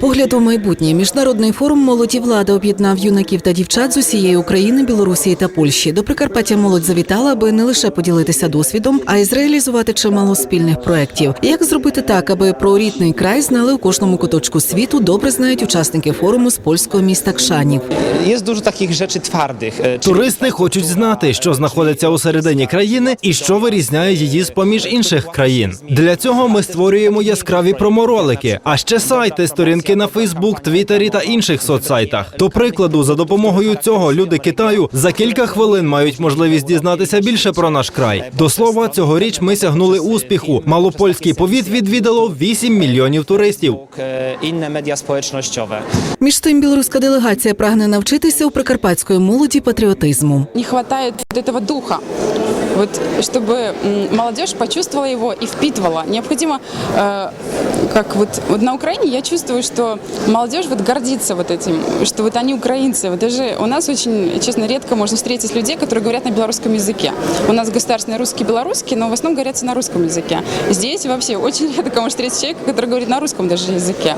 Погляд у майбутнє міжнародний форум молоді влада об'єднав юнаків та дівчат з усієї України, Білорусі та Польщі. До Прикарпаття молодь завітала, аби не лише поділитися досвідом, а й зреалізувати чимало спільних проєктів. Як зробити так, аби про рідний край знали у кожному куточку світу, добре знають учасники форуму з польського міста Кшанів. Jest dużo takich rzeczy twardych. e, Туристи хочуть знати, що знаходиться у середині країни і що вирізняє її з поміж інших країн. Для цього ми створюємо яскраві проморолики, а ще сайти, сторінки на Фейсбук, Твіттері та інших соцсайтах. До прикладу, за допомогою цього люди Китаю за кілька хвилин мають можливість дізнатися більше про наш край. До слова, цьогоріч ми сягнули успіху. Малопольський повіт відвідало 8 мільйонів туристів. Між тим, білоруська делегація прагне навчитися у прикарпатської молоді патріотизму. не вот этого духа Вот, чтобы м, молодежь почувствовала его и впитывала. Необходимо, э, как вот, вот на Украине я чувствую, что молодежь вот гордится вот этим, что вот они украинцы. Вот даже у нас очень, честно, редко можно встретить людей, которые говорят на белорусском языке. У нас государственный русский, белорусский, но в основном говорятся на русском языке. Здесь вообще очень редко можно встретить человека, который говорит на русском даже языке.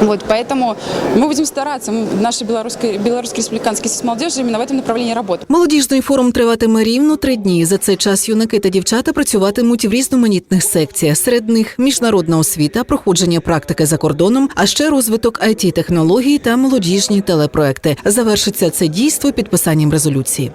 Вот, поэтому мы будем стараться, мы, наши белорусские, белорусский республиканский съезд молодежи именно в этом направлении работают. Молодіжний форум триватиме рівно три дні. За цей час юнаки та дівчата працюватимуть в різноманітних секціях. Серед них міжнародна освіта, проходження практики за кордоном, а ще розвиток it технологій та молодіжні телепроекти. Завершиться це дійство підписанням резолюції.